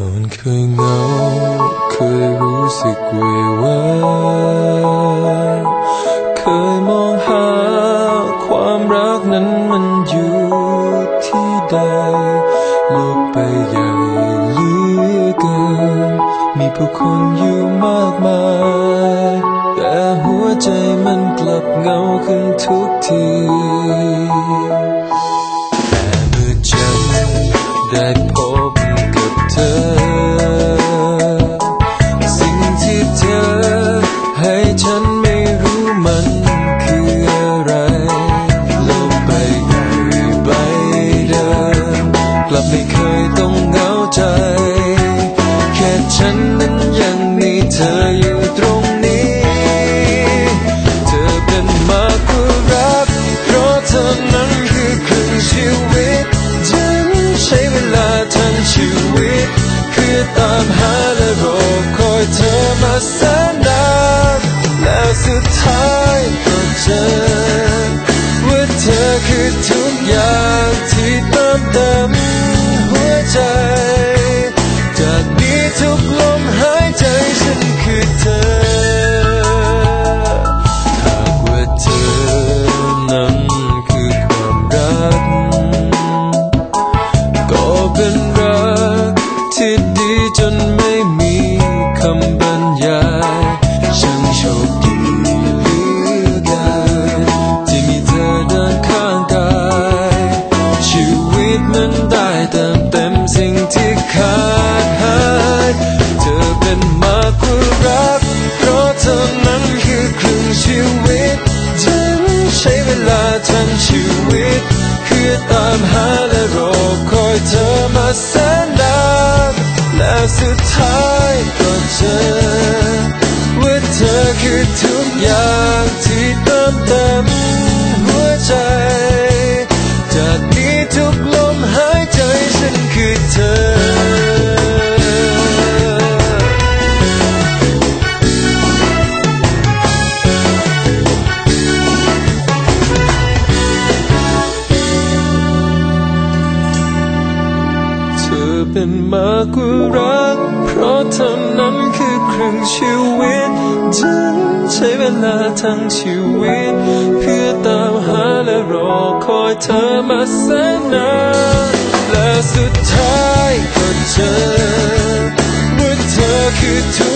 ตอนเคยเหงาเคยรู้สึกเววาเคยมองหาความรักนั้นมันอยู่ที่ใดโลกไปใหญ่เหลือเกิน มีผู้คนอยู่มากมาย แต่หัวใจมันกลับเหงาขึ้นทุกที ไม่เคยต้องเหงาใจ แค่ฉันนั้นยังมีเธออยู่ตรงนี้ เธอเป็นมากกว่ารัก เพราะเธอนั้นคือครึ่งชีวิตฉันใช้เวลาทั้งชีวิตเพื่อตามหาและรอคอยเธอมาแสน ใจ จากนี้ทุกลมหายใจฉันคือเธอ หากว่าเธอนั้นคือความรัก ก็เป็นรักที่ดีจนไม่มีคำบรรยายช่างโชคดี ลาทั้งชีวิต คือตามหาและรอคอยเธอมาแสนนานและสุดท้ายก็เจอว่าเธอคือทุกอย่างที่ เป็นมากกว่ารัก เพราะเท่านั้นคือครึ่งชีวิตฉันใช้เวลาทั้งชีวิต เพื่อตามหาและรอคอยเธอมาแสนนานและสุดท้ายก็เจอเมื่อเธอคือทุก